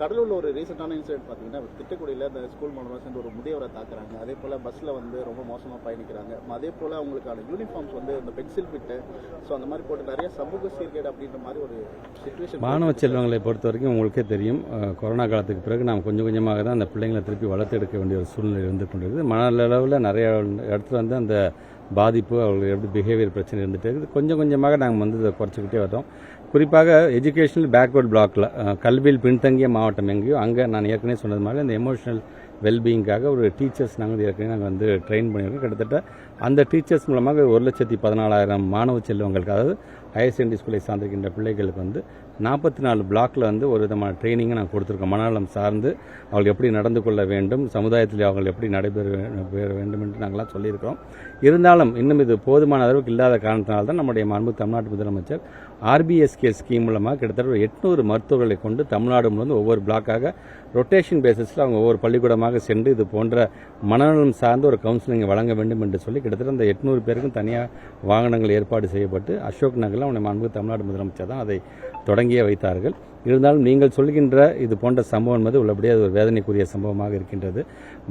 கடலூர்ல ஒரு ரீசெண்டான இன்சிடென்ட் பார்த்தீங்கன்னா திட்டக்குடியில் இந்த ஸ்கூல் மூலமாக சேர்ந்து ஒரு முதியவரை தாக்குறாங்க. அதே போல் பஸ்ஸில் வந்து ரொம்ப மோசமாக பயணிக்கிறாங்க. அதே போல் அவங்களுக்கான யூனிஃபார்ம்ஸ் வந்து இந்த பென்சில் ஃபிட்டு ஸோ அந்த மாதிரி போட்டு நிறைய சமூக சீர்கேடு அப்படின்ற மாதிரி ஒரு சுச்சுவேஷன் மாணவ செல்வங்களை பொறுத்த வரைக்கும் உங்களுக்கே தெரியும். கொரோனா காலத்துக்கு பிறகு நாம் கொஞ்சம் கொஞ்சமாக தான் அந்த பிள்ளைங்களை திருப்பி வளர்த்தெடுக்க வேண்டிய ஒரு சூழ்நிலை இருந்து கொண்டிருக்குது. மனதளவில் நிறைய இடத்துல வந்து அந்த பாதிப்பு அவர்களுக்கு எப்படி பிஹேவியர் பிரச்சனை இருந்துகிட்டே இருக்குது. கொஞ்சம் கொஞ்சமாக நாங்கள் வந்து இதை குறைச்சிக்கிட்டே வரோம். குறிப்பாக எஜுகேஷனல் பேக்வர்ட் பிளாக்ல கல்வியில் பின்தங்கிய மாவட்டம் எங்கேயோ அங்கே நான் ஏற்கனவே சொன்னது மாதிரி அந்த எமோஷனல் வெல்பீயிங்காக ஒரு டீச்சர்ஸ் நாங்கள் வந்து ஏற்கனவே நாங்கள் வந்து ட்ரெயின் பண்ணியிருக்கோம். கிட்டத்தட்ட அந்த டீச்சர்ஸ் மூலமாக ஒரு லட்சத்தி பதினாலாயிரம் மாணவ செல்வங்களுக்கு அதாவது ஹையர் செகண்டரி ஸ்கூலை சார்ந்திருக்கின்ற பிள்ளைகளுக்கு வந்து நாற்பத்தி நாலு பிளாக்கில் வந்து ஒரு விதமான ட்ரைனிங்கை நாங்கள் கொடுத்துருக்கோம் மனநலம் சார்ந்து அவர்கள் எப்படி நடந்து கொள்ள வேண்டும் சமுதாயத்தில் அவர்கள் எப்படி நடைபெற பெற வேண்டும் என்று நாங்களாம் சொல்லியிருக்கிறோம். இருந்தாலும் இன்னும் இது போதுமான அளவுக்கு இல்லாத காரணத்தினால் தான் நம்முடைய மாண்பு தமிழ்நாட்டு முதலமைச்சர் ஆர்பிஎஸ்கே ஸ்கீம் மூலமாக கிட்டத்தட்ட ஒரு எட்நூறு மருத்துவர்களை கொண்டு தமிழ்நாடு முழுவதும் ஒவ்வொரு பிளாக்காக ரொட்டேஷன் பேசிஸில் அவங்க ஒவ்வொரு பள்ளிக்கூடமாக சென்று இது போன்ற மனநலம் சார்ந்த ஒரு கவுன்சிலிங் வழங்க வேண்டும் என்று சொல்லி கிட்டத்தட்ட அந்த எட்நூறு பேருக்கும் தனியாக வாகனங்கள் ஏற்பாடு செய்யப்பட்டு அசோக் நகரில் அவனை மாண்பு தமிழ்நாடு முதலமைச்சர் தான் அதை தொடங்கியே வைத்தார்கள். இருந்தாலும் நீங்கள் சொல்கின்ற இது போன்ற சம்பவம் என்பது உள்ளபடியே அது ஒரு வேதனைக்குரிய சம்பவமாக இருக்கின்றது.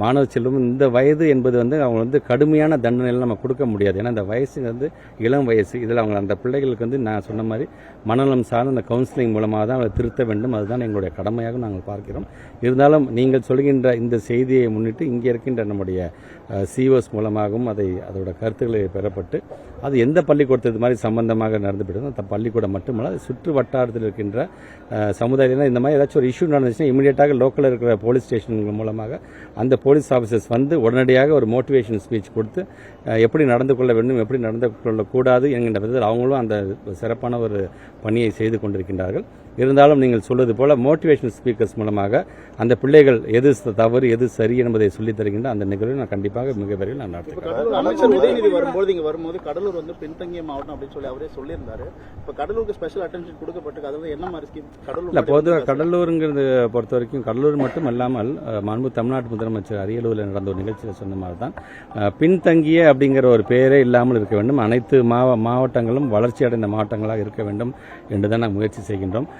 மாணவ செல்வம் இந்த வயது என்பது வந்து அவங்க வந்து கடுமையான தண்டனைகள் நம்ம கொடுக்க முடியாது. ஏன்னா அந்த வயசு வந்து இளம் வயசு. இதில் அவங்க அந்த பிள்ளைகளுக்கு வந்து நான் சொன்ன மாதிரி மனநலம் சார்ந்த அந்த கவுன்சிலிங் மூலமாக தான் அவளை திருத்த வேண்டும். அதுதான் எங்களுடைய கடமையாக நாங்கள் பார்க்கிறோம். இருந்தாலும் நீங்கள் சொல்கின்ற இந்த செய்தியை முன்னிட்டு இங்கே இருக்கின்ற நம்முடைய சிஓஸ் மூலமாகவும் அதை அதோட கருத்துக்களை பெறப்பட்டு அது எந்த பள்ளிக்கூடத்து இது மாதிரி சம்பந்தமாக நடந்துவிடும் அந்த பள்ளிக்கூடம் மட்டுமல்ல சுற்று வட்டாரத்தில் இருக்கின்ற சமுதாயம் இந்த மாதிரி ஏதாச்சும் ஒரு இஷ்யூ நடந்துச்சுன்னா இமீடியட்டாக லோக்கலில் இருக்கிற போலீஸ் ஸ்டேஷன்கள் மூலமாக அந்த போலீஸ் ஆஃபீஸர்ஸ் வந்து உடனடியாக ஒரு மோட்டிவேஷன் ஸ்பீச் கொடுத்து எப்படி நடந்து கொள்ள வேண்டும் எப்படி நடந்து கொள்ளக்கூடாது என்கின்ற விதத்தில் அவங்களும் அந்த சிறப்பான ஒரு பணியை செய்து கொண்டிருக்கின்றார்கள். இருந்தாலும் நீங்கள் சொல்வது போல மோட்டிவேஷனல் ஸ்பீக்கர்ஸ் மூலமாக அந்த பிள்ளைகள் எது தவறு எது சரி என்பதை சொல்லித் தருகின்ற அந்த நிகழ்வை நான் கண்டிப்பாக மிக விரைவில் நான் நடத்துகிறேன் கடலூர் அமைச்சர் உதயநிதி வரும்போது இங்க வரும்போது கடலூர் வந்து பின்தங்கிய மாவட்டம் அப்படின்னு சொல்லி அவரே சொல்லியிருந்தாரு. இப்போ கடலூருக்கு ஸ்பெஷல் அட்டென்ஷன் கொடுக்கப்பட்டிருக்கு. அது வந்து என்ன மாதிரி ஸ்கீம் கடலூர் இல்ல பொதுவாக கடலூருங்கிறது பொறுத்த வரைக்கும் கடலூர் மட்டும் அல்லாமல் அஹ், மாண்பு தமிழ்நாட்டு முதலமைச்சர் அரியலூரில் நடந்த ஒரு நிகழ்ச்சியில் சொன்ன மாதிரி தான். பின்தங்கிய அப்படிங்கிற ஒரு பெயரே இல்லாமல் இருக்க வேண்டும். அனைத்து மாவ மாவட்டங்களும் வளர்ச்சி அடைந்த மாவட்டங்களாக இருக்க வேண்டும் என்று தான் நாம் முயற்சி செய்கின்றோம்.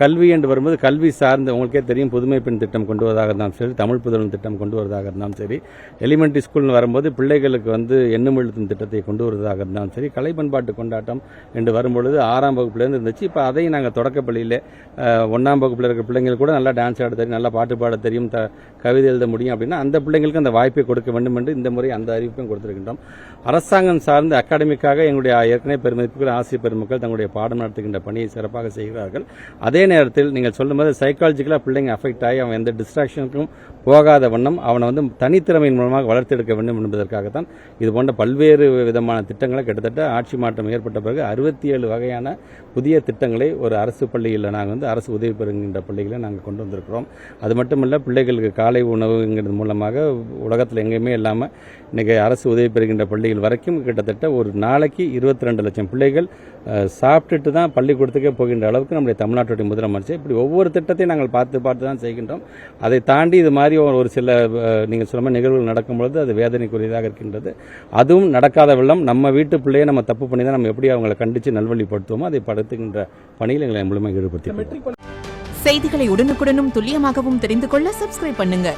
கல்வி என்று வரும்போது கல்வி சார்ந்து உங்களுக்கே தெரியும் புதுமை பெண் திட்டம் கொண்டு வருவதாக இருந்தாலும் சரி தமிழ் புதல்வன் திட்டம் கொண்டு வருவதாக இருந்தாலும் சரி எலிமெண்ட்ரி ஸ்கூல்னு வரும்போது பிள்ளைகளுக்கு வந்து எண்ணும் எழுத்தும் திட்டத்தை கொண்டு வருவதாக இருந்தாலும் சரி கலை பண்பாட்டு கொண்டாட்டம் என்று வரும்பொழுது ஆறாம் வகுப்புலேருந்து இருந்துச்சு. இப்போ அதையும் நாங்கள் தொடக்கப்பள்ளியிலே ஒன்றாம் வகுப்பில் இருக்கிற பிள்ளைங்களுக்கு கூட நல்லா டான்ஸ் ஆட தெரியும் நல்லா பாட்டு பாட தெரியும் த கவிதை எழுத முடியும் அப்படின்னா அந்த பிள்ளைங்களுக்கு அந்த வாய்ப்பை கொடுக்க வேண்டும் என்று இந்த முறை அந்த அறிவிப்பையும் கொடுத்திருக்கின்றோம். அரசாங்கம் சார்ந்து அகாடமிக்காக எங்களுடைய ஏற்கனவே பெருமதிப்புகள் ஆசிரியர் பெருமக்கள் தங்களுடைய பாடம் நடத்துகின்ற பணியை சிறப்பாக செய்கிறார்கள். அதே நேரத்தில் நீங்கள் சொல்லும் போது சைக்காலஜிக்கலாக பிள்ளைங்க அஃபெக்ட் ஆகி அவன் எந்த டிஸ்ட்ராக்ஷனுக்கும் போகாத வண்ணம் அவனை வந்து தனித்திறமையின் மூலமாக வளர்த்தெடுக்க வேண்டும் என்பதற்காகத்தான் இது போன்ற பல்வேறு விதமான திட்டங்களை கிட்டத்தட்ட ஆட்சி மாற்றம் ஏற்பட்ட பிறகு அறுபத்தி ஏழு வகையான புதிய திட்டங்களை ஒரு அரசு பள்ளியில் நாங்கள் வந்து அரசு உதவி பெறுகின்ற பள்ளிகளை நாங்கள் கொண்டு வந்திருக்கிறோம். அது மட்டுமல்ல பிள்ளைகளுக்கு காலை உணவுங்கிறது மூலமாக உலகத்தில் எங்கேயுமே இல்லாமல் இன்றைக்கி அரசு உதவி பெறுகின்ற பள்ளிகள் வரைக்கும் கிட்டத்தட்ட ஒரு நாளைக்கு இருபத்தி ரெண்டு லட்சம் பிள்ளைகள் சாப்பிட்டுட்டு தான் பள்ளிக்கூடத்துக்கே போகின்ற அளவுக்கு நம்முடைய தமிழ்நாட்டுடைய முதலமைச்சர் இப்படி ஒவ்வொரு திட்டத்தையும் நாங்கள் பார்த்து பார்த்து தான் செய்கின்றோம். அதை தாண்டி இது மாதிரி ஒரு ஒரு சில நீங்கள் சொன்ன நிகழ்வுகள் நடக்கும்பொழுது அது வேதனைக்குரியதாக இருக்கின்றது. அதுவும் நடக்காத வெள்ளம் நம்ம வீட்டு பிள்ளையை நம்ம தப்பு பண்ணி தான் நம்ம எப்படி அவங்களை கண்டித்து நல்வழிப்படுத்துவோமோ அதை படுத்துகின்ற பணியில் எங்களை முழுமையாக ஈடுபடுத்தி செய்திகளை உடனுக்குடனும் துல்லியமாகவும் தெரிந்து கொள்ள சப்ஸ்கிரைப் பண்ணுங்க.